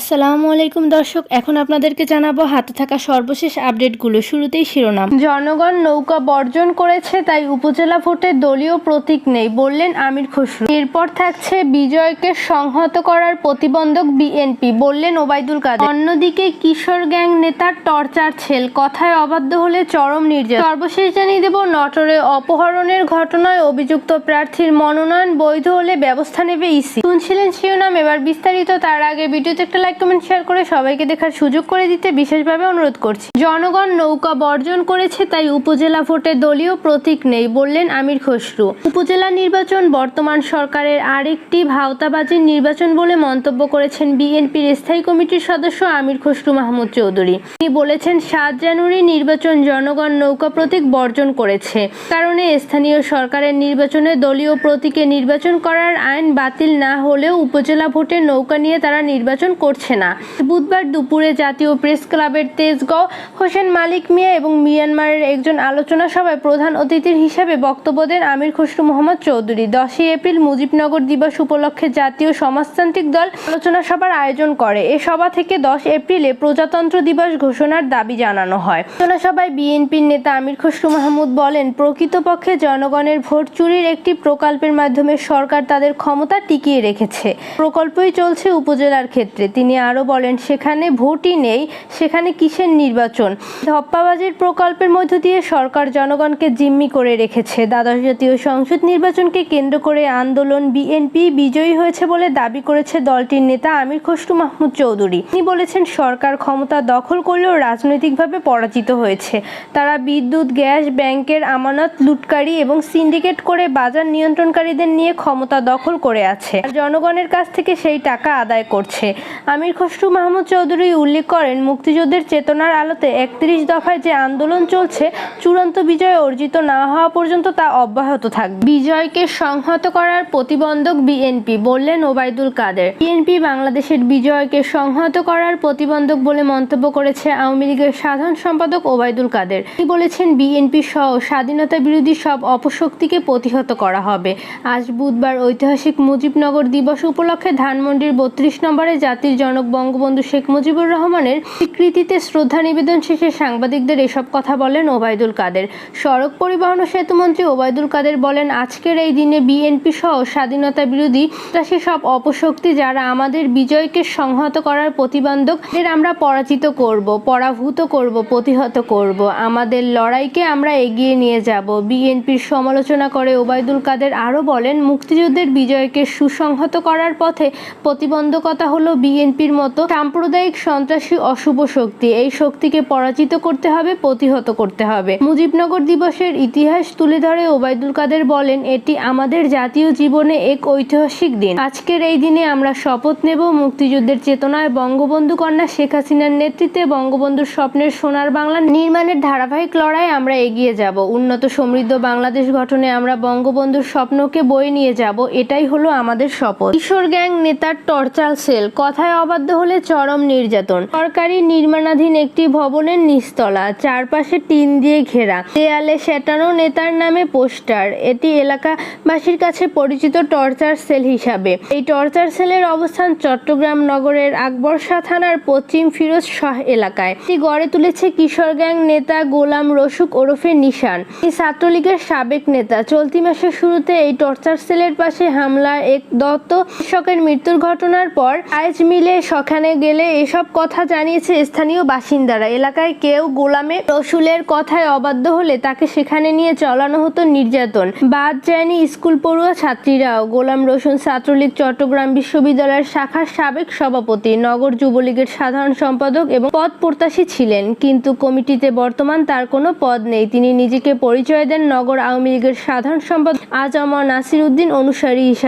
আসসালামু আলাইকুম দর্শক, এখন আপনাদেরকে জানাব হাতে থাকা সর্বশেষ আপডেটগুলো। শুরুতেই শিরোনাম। জনগণ নৌকা বর্জন করেছে, তাই উপজেলা ভোটে দলীয় প্রতীক নেই, বললেন আমির খসরু। এরপর থাকছে বিজয়কে সংহত করার প্রতিবন্ধক বিএনপি, বললেন ওবায়দুল কাদের। অন্যদিকে কিশোর গ্যাং নেতার টর্চার ছেল, কথায় অবাধ্য হলে চরম নির্যাতন। সর্বশেষ জানিয়ে দেব, নটরে অপহরণের ঘটনায় অভিযুক্ত প্রার্থীর মনোনয়ন বৈধ হলে ব্যবস্থা নেবে ইসি। শুনছিলেন শিরোনাম, এবার বিস্তারিত, তার আগে ভিডিওতে একটা লাইক কমেন্ট শেয়ার করে সবাইকে দেখার সুযোগ করে দিতে বিশেষভাবে অনুরোধ করছি। জনগণ নৌকা বর্জন করেছে, তাই উপজেলা ভোটে দলীয় প্রতীক নেই বললেন আমির খসরু। উপজেলা নির্বাচন বর্তমান সরকারের আরেকটি ভাওতাবাজির নির্বাচন বলে মন্তব্য করেছেন বিএনপির স্থায়ী কমিটির সদস্য আমির খসরু মাহমুদ চৌধুরী। তিনি বলেছেন, সাত জানুয়ারি নির্বাচন জনগণ নৌকা প্রতীক বর্জন করেছে। কারণে স্থানীয় সরকারের নির্বাচনে দলীয় প্রতীকে নির্বাচন করার আইন বাতিল না হলেও উপজেলা ভোটে নৌকা নিয়ে তারা নির্বাচন করছে। না। বুধবার দুপুরে জাতীয় প্রেস ক্লাবের তেজগাঁও হোসেন মালিক মিয়া এবং মিয়ানমারের একজন আলোচনা সভায় প্রধান অতিথির হিসেবে বক্তব্য দেন আমির খসরু মোহাম্মদ চৌধুরী। দশই এপ্রিল মুজিবনগর দিবস উপলক্ষে জাতীয় সমাজতান্ত্রিক দল আলোচনা সভার আয়োজন করে। এ সভা থেকে দশ এপ্রিলে প্রজাতন্ত্র দিবস ঘোষণার দাবি জানানো হয়। আলোচনা সভায় বিএনপির নেতা আমির খসরু মাহমুদ বলেন, প্রকৃতপক্ষে জনগণের ভোট চুরির একটি প্রকল্পের মাধ্যমে সরকার তাদের ক্ষমতা টিকিয়ে রেখেছে। প্রকল্পই চলছে উপজেলার ক্ষেত্রে। তিনি আরও বলেন, সেখানে ভোটই নেই, সেখানে কিসের নির্বাচন? ধপ্পাবাজির প্রকল্পের মধ্য দিয়ে সরকার জনগণকে জিম্মি করে রেখেছে। দ্বাদশ জাতীয় সংসদ নির্বাচনকে কেন্দ্র করে আন্দোলন বিএনপি বিজয়ী হয়েছে বলে দাবি করেছে দলটির নেতা আমির খসরু মাহমুদ চৌধুরী। তিনি বলেছেন, সরকার ক্ষমতা দখল করলেও রাজনৈতিকভাবে পরাজিত হয়েছে। তারা বিদ্যুৎ, গ্যাস, ব্যাংকের আমানত, লুটকারী এবং সিন্ডিকেট করে বাজার নিয়ন্ত্রণকারীদের নিয়ে ক্ষমতা দখল করে আছে। জনগণের কাছ থেকে সেই টাকা আদায় করছে। আমির খসরু মাহমুদ চৌধুরী উল্লেখ করেন, মুক্তিযুদ্ধের চেতনার আলোতে একত্রিশ দফায় যে আন্দোলন চলছে, চূড়ান্ত বিজয় অর্জিত না হওয়া পর্যন্ত তা অব্যাহত থাকবে। বিজয়কে সংহত করার প্রতিবন্ধক বিএনপি, বললেন ওবায়দুল কাদের। বিএনপি বাংলাদেশের বিজয়কে সংহত করার প্রতিবন্ধক বলে মন্তব্য করেছে আওয়ামী লীগের সাধারণ সম্পাদক ওবায়দুল কাদের। তিনি বলেছেন, বিএনপি সহ স্বাধীনতা বিরোধী সব অপশক্তিকে প্রতিহত করা হবে। আজ বুধবার ঐতিহাসিক মুজিবনগর দিবস উপলক্ষে ধানমন্ডির বত্রিশ নম্বরে জাতির জনক বঙ্গবন্ধু শেখ মুজিবুর রহমানের স্বীকৃতিতে শ্রদ্ধা নিবেদন শেষে সাংবাদিকদের এসব কথা বলেন ওবায়দুল কাদের। সড়ক পরিবহন ও সেতুমন্ত্রী ওবায়দুল কাদের বলেন, আজকের এই দিনে বিএনপি সহ স্বাধীনতা বিরোধী সে সব অপশক্তি যারা আমাদের বিজয়কে সংহত করার প্রতিবন্ধক এর আমরা পরাজিত করব, পরাভূত করব, প্রতিহত করব। আমাদের লড়াইকে আমরা এগিয়ে নিয়ে যাব। বিএনপির সমালোচনা করে ওবায়দুল কাদের আরও বলেন, মুক্তিযুদ্ধের বিজয়কে সুসংহত করার পথে প্রতিবন্ধকতা হলো বিএনপির মতো সাম্প্রদায়িক সন্ত্রাসী অশুভ শক্তি। এই শক্তিকে পরাজিত করতে হবে, প্রতিহত করতে হবে। মুজিবনগর দিবসের ইতিহাস তুলে ধরে ওবায়দুল কাদের বলেন, এটি আমাদের জাতীয় জীবনে এক ঐতিহাসিক দিন। আজকের এই দিনে আমরা শপথ নেব মুক্তিযুদ্ধের চেতনায় বঙ্গবন্ধু কন্যা শেখ হাসিনার নেতৃত্বে বঙ্গবন্ধুর স্বপ্নের সোনার বাংলা নির্মাণের ধারাবাহিক লড়াই আমরা এগিয়ে যাব। উন্নত সমৃদ্ধ বাংলাদেশ গঠনে আমরা বঙ্গবন্ধুর স্বপ্নকে বয়ে নিয়ে যাব। এটাই হলো আমাদের শপথ। কিশোর গ্যাং নেতার টর্চার সেল। কথায় অবাধ্য হলে চরম নির্যাতন। সরকারি নির্মাণাধীন একটি ভবনের নিচতলা, চারপাশে টিন দিয়ে ঘেরা। দেয়ালে সেটানো নেতার নামে পোস্টার। এটি এলাকাবাসীর কাছে পরিচিত টর্চার সেল হিসাবে। এই টর্চার সেলের অবস্থান চট্টগ্রাম নগরের আকবরশাহ থানার পশ্চিম ফিরোজ শাহ এলাকায়। এটি গড়ে তুলেছে কিশোর গ্যাং নেতা গোলাম রসুক ওরফে নিশান। এই ছাত্রলীগের সাবেক নেতা। চলতি মাসের শুরুতে এই টর্চার সেলের পাশে হামলা, এক দত্ত কৃষকের মৃত্যুর ঘটনার পর আইজ মিলে সেখানে গেলে এসব কথা জানিয়েছে স্থানীয় বাসিন্দারা। এলাকায় কেউ গোলামে রসুলের কথায় অবাধ্য হলে তাকে সেখানে নিয়ে চলানো হতো নির্যাতন। বাদ যায়নি স্কুল পড়ুয়া ছাত্রীরাও। গোলাম রসুন ছাত্রলীগ চট্টগ্রাম বিশ্ববিদ্যালয়ের শাখার সাবেক সভাপতি, নগর যুবলীগের সাধারণ সম্পাদক এবং পদ প্রত্যাশী ছিলেন। কিন্তু কমিটিতে বর্তমান তার কোনো পদ নেই। তিনি নিজেকে পরিচয় দেন নগর আওয়ামী লীগের সাধারণ সম্পাদক আজ আমার নাসির উদ্দিন অনুসারী